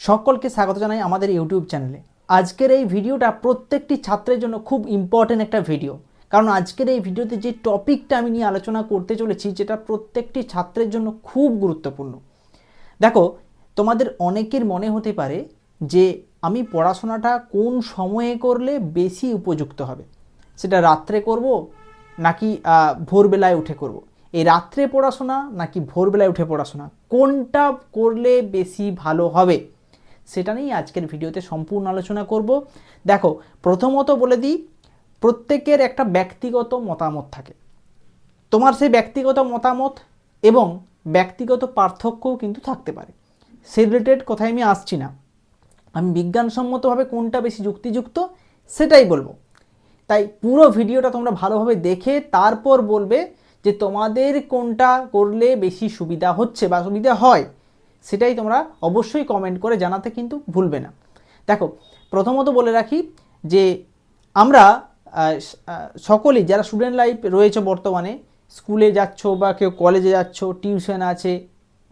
সকলকে স্বাগত জানাই আমাদের ইউটিউব চ্যানেলে আজকের এই ভিডিওটা প্রত্যেকটি ছাত্রের জন্য খুব ইম্পর্টেন্ট একটা ভিডিও কারণ আজকের এই ভিডিওতে যে টপিকটা আমি নিয়ে আলোচনা করতে চলেছি, যেটা প্রত্যেকটি ছাত্রের জন্য খুব গুরুত্বপূর্ণ। দেখো, তোমাদের অনেকের মনে হতে পারে যে আমি পড়াশোনাটা কোন সময়ে করলে বেশি উপযুক্ত হবে? সেটা রাত্রে করব নাকি ভোরবেলায় উঠে করব। এই রাত্রে পড়াশোনা নাকি ভোরবেলায় উঠে পড়াশোনা? কোনটা করলে বেশি ভালো হবে? সেটা নিয়েই আজকের ভিডিওতে সম্পূর্ণ আলোচনা করব। দেখো, প্রথমত বলে দিই, প্রত্যেকের একটা ব্যক্তিগত মতামত থাকে। তোমার সেই ব্যক্তিগত মতামত এবং ব্যক্তিগত পার্থক্যও কিন্তু থাকতে পারে। সে রিলেটেড কথায় আমি আসছি না। আমি বিজ্ঞানসম্মতভাবে কোনটা বেশি যুক্তিযুক্ত সেটাই বলব। তাই পুরো ভিডিওটা তোমরা ভালোভাবে দেখে তারপর বলবে যে তোমাদের কোনটা করলে বেশি সুবিধা হচ্ছে বা সুবিধা হয়। সেটাই তোমরা অবশ্যই কমেন্ট করে জানাতে কিন্তু ভুলবে না। দেখো, প্রথমত বলে রাখি যে আমরা সকলেই যারা স্টুডেন্ট লাইফ রয়েছে বর্তমানে স্কুলে যাচ্ছ বা কেউ কলেজে যাচ্ছ টিউশন আছে,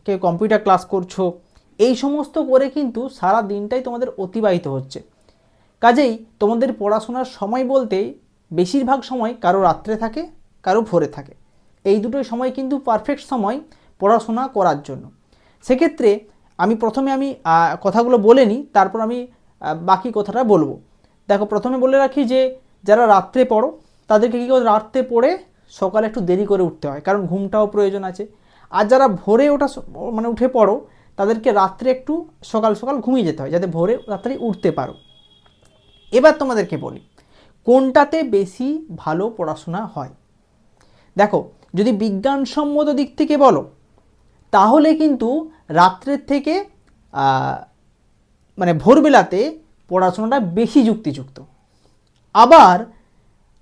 কেউ কম্পিউটার ক্লাস করছ, এই সমস্ত করে কিন্তু সারা দিনটাই তোমাদের অতিবাহিত হচ্ছে। কাজেই তোমাদের পড়াশোনার সময় বলতে বেশিরভাগ সময় কারও রাত্রে থাকে, কারও ভোরে থাকে। এই দুটোই সময় কিন্তু পারফেক্ট সময় পড়াশোনা করার জন্য। সেক্ষেত্রে আমি প্রথমে আমি কথাগুলো বলে নিই, তারপর আমি বাকি কথাটা বলব। দেখো, প্রথমে বলে রাখি যে, যারা রাত্রে পড়ো, তাদেরকে কী করে, রাত্রে পড়ে সকালে একটু দেরি করে উঠতে হয়, কারণ ঘুমটাও প্রয়োজন আছে। আর যারা ভোরে ওঠা মানে উঠে পড়ো, তাদেরকে রাত্রে একটু সকাল সকাল ঘুমিয়ে যেতে হয়, যাতে ভোরে তাড়াতাড়ি উঠতে পারো। এবার তোমাদেরকে বলি, কোনটাতে বেশি ভালো পড়াশোনা হয়? দেখো, যদি বিজ্ঞানসম্মত দিক থেকে বলো তাহলে কিন্তু রাত্রের থেকে মানে ভোরবেলাতে পড়াশোনাটা বেশি যুক্তিযুক্ত। আবার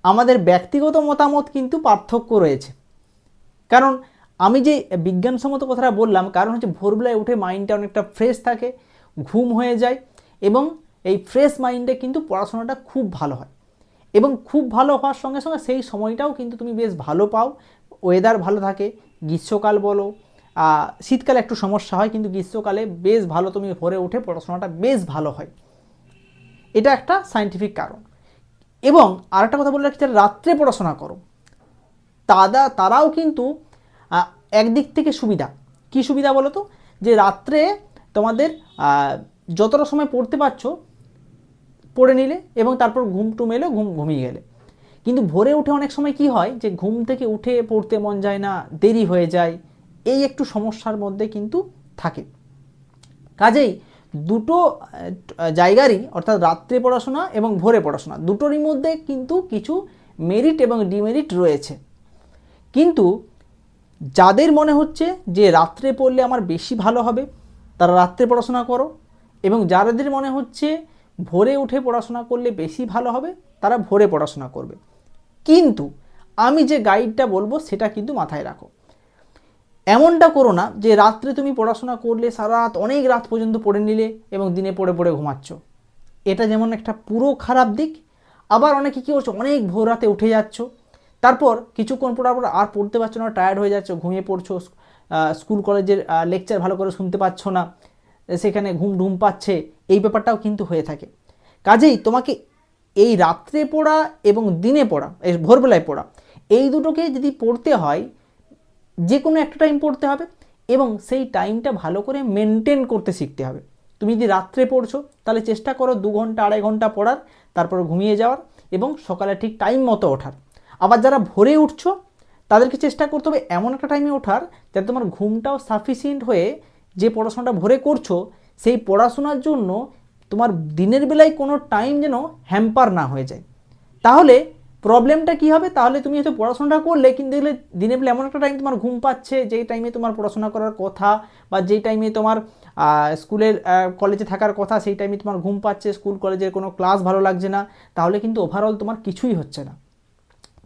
আমাদের ব্যক্তিগত মতামত কিন্তু পার্থক্য রয়েছে। কারণ আমি যে বিজ্ঞানসম্মত কথাটা বললাম, কারণ হচ্ছে ভোরবেলায় উঠে মাইন্ডটা অনেকটা ফ্রেশ থাকে, ঘুম হয়ে যায় এবং এই ফ্রেশ মাইন্ডে কিন্তু পড়াশোনাটা খুব ভালো হয়। এবং খুব ভালো হওয়ার সঙ্গে সঙ্গে সেই সময়টাও কিন্তু তুমি বেশ ভালো পাও। ওয়েদার ভালো থাকে, গ্রীষ্মকাল বলো শীতকালে একটু সমস্যা হয়, কিন্তু গ্রীষ্মকালে বেশ ভালো তুমি ভরে উঠে পড়াশোনাটা বেশ ভালো হয়। এটা একটা সাইন্টিফিক কারণ। এবং আরেকটা কথা বলে রাখি, যারা রাত্রে পড়াশোনা করো তারা তারাও কিন্তু একদিক থেকে সুবিধা। কি সুবিধা বলো তো যে রাত্রে তোমাদের যতটা সময় পড়তে পারছ, পড়ে নিলে এবং তারপর ঘুম টুম এলো, ঘুম ঘুমিয়ে গেলে। কিন্তু ভোরে উঠে অনেক সময় কি হয়, যে ঘুম থেকে উঠে পড়তে মন যায় না, দেরি হয়ে যায় এই একটু সমস্যার মধ্যে কিন্তু থাকে। কাজেই দুটো জায়গারই অর্থাৎ রাত্রে পড়াশোনা এবং ভোরে পড়াশোনা দুটোরই মধ্যে কিন্তু কিছু মেরিট এবং ডিমেরিট রয়েছে। কিন্তু যাদের মনে হচ্ছে যে রাত্রে পড়লে আমার বেশি ভালো হবে, তারা রাত্রে পড়াশোনা করো এবং যাদের মনে হচ্ছে ভোরে উঠে পড়াশোনা করলে বেশি ভালো হবে, তারা ভোরে পড়াশোনা করবে। কিন্তু আমি যে গাইডটা বলব সেটা কিন্তু মাথায় রাখো। এমনটা করো না যে রাত্রে তুমি পড়াশোনা করলে সারা রাত, অনেক রাত পর্যন্ত পড়ে নিলে এবং দিনে পড়ে পড়ে ঘুমাচ্ছ। এটা যেমন একটা পুরো খারাপ দিক, আবার অনেকে কী করছ, অনেক ভোর রাতে উঠে যাচ্ছ। তারপর কিছুক্ষণ পড়ার পর আর পড়তে পারছ না টায়ার্ড হয়ে যাচ্ছ, ঘুমিয়ে পড়ছো স্কুল কলেজের লেকচার ভালো করে শুনতে পাচ্ছ না, সেখানে ঘুম ঢুম পাচ্ছে, এই ব্যাপারটাও কিন্তু হয়ে থাকে। কাজেই তোমাকে এই রাত্রে পড়া এবং দিনে পড়া, এই ভোরবেলায় পড়া, এই দুটোকে যদি পড়তে হয় যে কোনো একটা টাইম পড়তে হবে এবং সেই টাইমটা ভালো করে মেনটেন করতে শিখতে হবে। তুমি যদি রাত্রে পড়ছো, তাহলে চেষ্টা করো দু ঘণ্টা, আড়াই ঘণ্টা পড়ার, তারপর ঘুমিয়ে যাওয়ার এবং সকালে ঠিক টাইম মতো ওঠার। আবার যারা ভোরে উঠছো, তাদেরকে চেষ্টা করতে হবে এমন একটা টাইমে ওঠার যাতে তোমার ঘুমটাও সাফিসিয়েন্ট হয়ে যে পড়াশোনাটা ভোরে করছ, সেই পড়াশোনার জন্য তোমার দিনের বেলায় কোনো টাইম যেন হ্যাম্পার না হয়ে যায়। তাহলে প্রবলেমটা কি হবে? তাহলে তুমি হয়তো পড়াশোনাটা করলে, কিন্তু দেখলে দিনে বেলা এমন একটা টাইম তোমার ঘুম পাচ্ছে, যেই টাইমে তোমার পড়াশোনা করার কথা বা যেই টাইমে তোমার স্কুলের কলেজে থাকার কথা, সেই টাইমে তোমার ঘুম পাচ্ছে স্কুল কলেজের কোনো ক্লাস ভালো লাগছে না, তাহলে কিন্তু ওভারঅল তোমার কিছুই হচ্ছে না।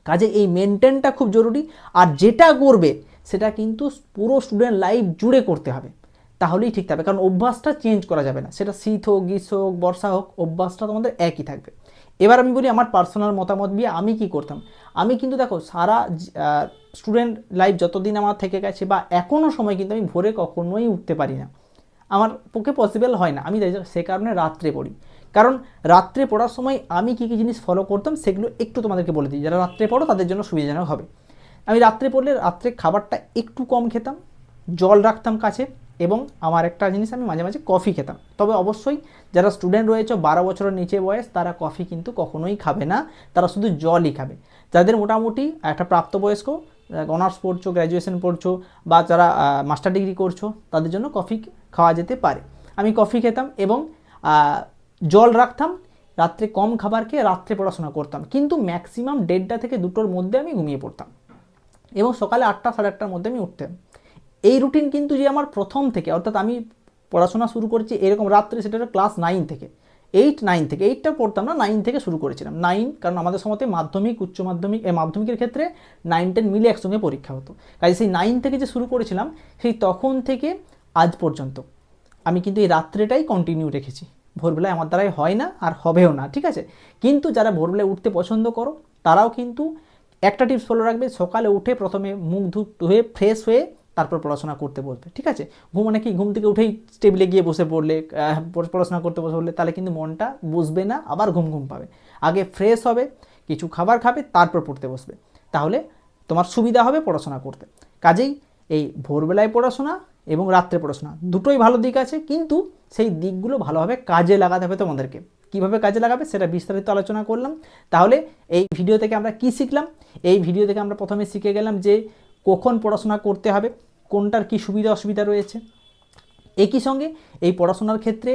কাজে এই মেনটেনটা খুব জরুরি, আর যেটা করবে, সেটা কিন্তু পুরো স্টুডেন্ট লাইফ জুড়ে করতে হবে। তাহলেই ঠিক থাকবে, কারণ অভ্যাসটা চেঞ্জ করা যাবে না। সেটা শীত হোক, গ্রীষ্ম হোক, বর্ষা হোক, অভ্যাসটা তোমাদের একই থাকবে। এবার আমি বলি আমার পার্সোনাল মতামত দিয়ে আমি কি করতাম? আমি কিন্তু দেখো, সারা স্টুডেন্ট লাইফ যতদিন আমার থেকে গেছে বা এখনও সময় কিন্তু আমি ভোরে কখনোই উঠতে পারি না। আমার পক্ষে পসিবল হয় না। আমি সে কারণে রাত্রে পড়ি। কারণ রাত্রে পড়ার সময় আমি কী কী জিনিস ফলো করতাম সেগুলো একটু তোমাদেরকে বলে দিই। যারা রাত্রে পড়ো তাদের জন্য সুবিধাজনক হবে। আমি রাত্রে পড়লে রাত্রে খাবারটা একটু কম খেতাম, জল রাখতাম কাছে এবং আমার একটা জিনিস আমি মাঝে মাঝে কফি খেতাম। তবে অবশ্যই যারা স্টুডেন্ট রয়েছে, বারো বছরের নিচে বয়স, তারা কফি কিন্তু কখনোই খাবে না। তারা শুধু জলই খাবে। যাদের মোটামুটি একটা প্রাপ্তবয়স্ক, অনার্স পড়ছো গ্র্যাজুয়েশন পড়ছো, বা যারা মাস্টার ডিগ্রি করছ, তাদের জন্য কফি খাওয়া যেতে পারে। আমি কফি খেতাম এবং জল রাখতাম, রাত্রে কম খাবার খেয়ে রাত্রে পড়াশোনা করতাম। কিন্তু ম্যাক্সিমাম দেড়টা থেকে দুটোর মধ্যে আমি ঘুমিয়ে পড়তাম। এবং সকালে আটটা, সাড়ে আটটার মধ্যে আমি উঠতাম। এই রুটিন কিন্তু যে আমার প্রথম থেকে, অর্থাৎ আমি পড়াশোনা শুরু করেছি এরকম রাত্রে সেটা ক্লাস নাইন থেকে এইট নাইন থেকে এইটটা পড়তাম না নাইন থেকে শুরু করেছিলাম। নাইন কারণ আমাদের সময়তে মাধ্যমিক, উচ্চ মাধ্যমিক মাধ্যমিকের ক্ষেত্রে নাইন টেন মিলে একসঙ্গে পরীক্ষা হতো। কাজে সেই নাইন থেকে যে শুরু করেছিলাম, সেই তখন থেকে আজ পর্যন্ত আমি কিন্তু এই রাত্রেটাই কন্টিনিউ রেখেছি। ভোরবেলায় আমার দ্বারাই হয় না আর হবেও না, ঠিক আছে? কিন্তু যারা ভোরবেলায় উঠতে পছন্দ করো, তারাও কিন্তু একটা টিপস ফলো রাখবে। সকালে উঠে প্রথমে মুখ ধুপ ধুয়ে ফ্রেশ হয়ে তারপর পড়াশোনা করতে বসবে, ঠিক আছে? ঘুম মানে কি? ঘুম থেকে উঠেই টেবিলে গিয়ে বসে পড়লে পড়- পড়াশোনা করতে বসে পড়লে তাহলে কিন্তু মনটা বুঝবে না, আবার ঘুম ঘুম পাবে। আগে ফ্রেশ হবে, কিছু খাবার খাবে, তারপর পড়তে বসবে। তাহলে তোমার সুবিধা হবে পড়াশোনা করতে। কাজেই এই ভোরবেলায় পড়াশোনা এবং রাত্রে পড়াশোনা দুটোই ভালো দিক আছে, কিন্তু সেই দিকগুলো ভালোভাবে কাজে লাগাতে হবে তোমাদেরকে। কীভাবে কাজে লাগাবে সেটা বিস্তারিত আলোচনা করলাম। তাহলে এই ভিডিও থেকে আমরা কি শিখলাম? এই ভিডিও থেকে আমরা প্রথমে শিখে গেলাম যে কখন পড়াশোনা করতে হবে, কোনটার কি সুবিধা অসুবিধা রয়েছে। একই সঙ্গে এই পড়াশোনার ক্ষেত্রে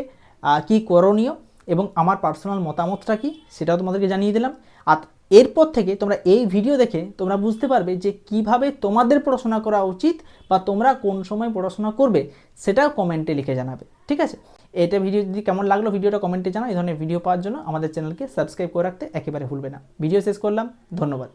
কি করণীয় এবং আমার পার্সোনাল মতামতটা কি সেটাও তোমাদেরকে জানিয়ে দিলাম। আর এরপর থেকে তোমরা এই ভিডিও দেখে তোমরা বুঝতে পারবে যে কীভাবে তোমাদের পড়াশোনা করা উচিত বা তোমরা কোন সময় পড়াশোনা করবে সেটাও কমেন্টে লিখে জানাবে, ঠিক আছে? এটা ভিডিও যদি কেমন লাগল ভিডিওটা কমেন্টে জানাও। এই ধরনের ভিডিও পাওয়ার জন্য আমাদের চ্যানেলকে সাবস্ক্রাইব করে রাখতে একেবারে ভুলবে না। ভিডিও শেষ করলাম। ধন্যবাদ।